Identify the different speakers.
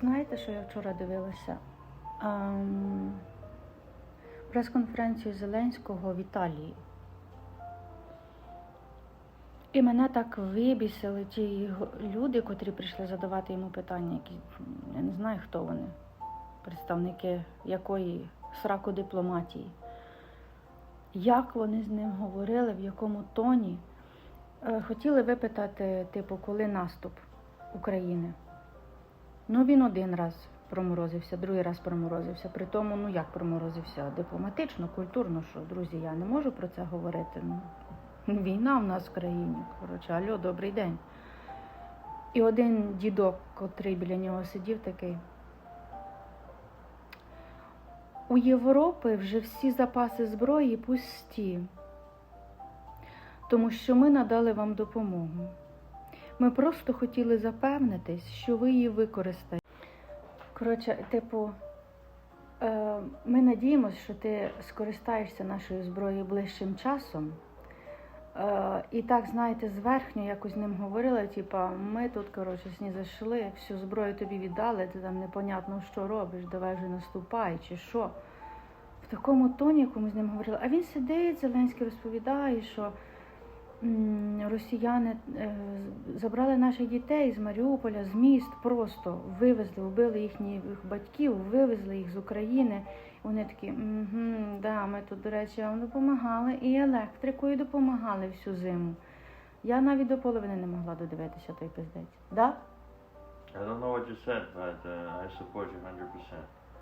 Speaker 1: знаєте, що я вчора дивилася? Ем, прес-конференцію Зеленського в Італії. І мене так вибісили ті люди, котрі прийшли задавати йому питання, які я не знаю, хто вони, представники якої сраку дипломатії. Як вони з ним говорили, в якому тоні. Е, Хотіли випитати, типу, коли наступ України. Ну, він один раз проморозився, другий раз проморозився. При тому, ну як проморозився? Дипломатично, культурно, що, друзі, я не можу про це говорити. Ну, війна в нас в країні. Коротше, алло, добрий день. І один дідок, котрий біля нього сидів, такий. У Європи вже всі запаси зброї пусті, тому що ми надали вам допомогу. Ми просто хотіли запевнитись, що ви її використаєте. Коротше, типу, е, ми надіємося, що ти скористаєшся нашою зброєю ближчим часом. Е, і так, знаєте, зверхньо якось з ним говорила, типа, ми тут, коротше, сні зайшли, всю зброю тобі віддали, ти там непонятно що робиш, давай вже наступай, чи що. В такому тоні, яку ми з ним говорили. А він сидить, Зеленський розповідає, що росіяни е, забрали наших дітей з Маріуполя, з міст, просто вивезли, вбили їхніх батьків, вивезли їх з України. Вони такі, угу, да, ми тут, до речі, вам допомагали і електрикою допомагали всю зиму. Я навіть до половини не могла додивитися той пиздець. Да?
Speaker 2: I don't know what you said, but uh, I support you 100%.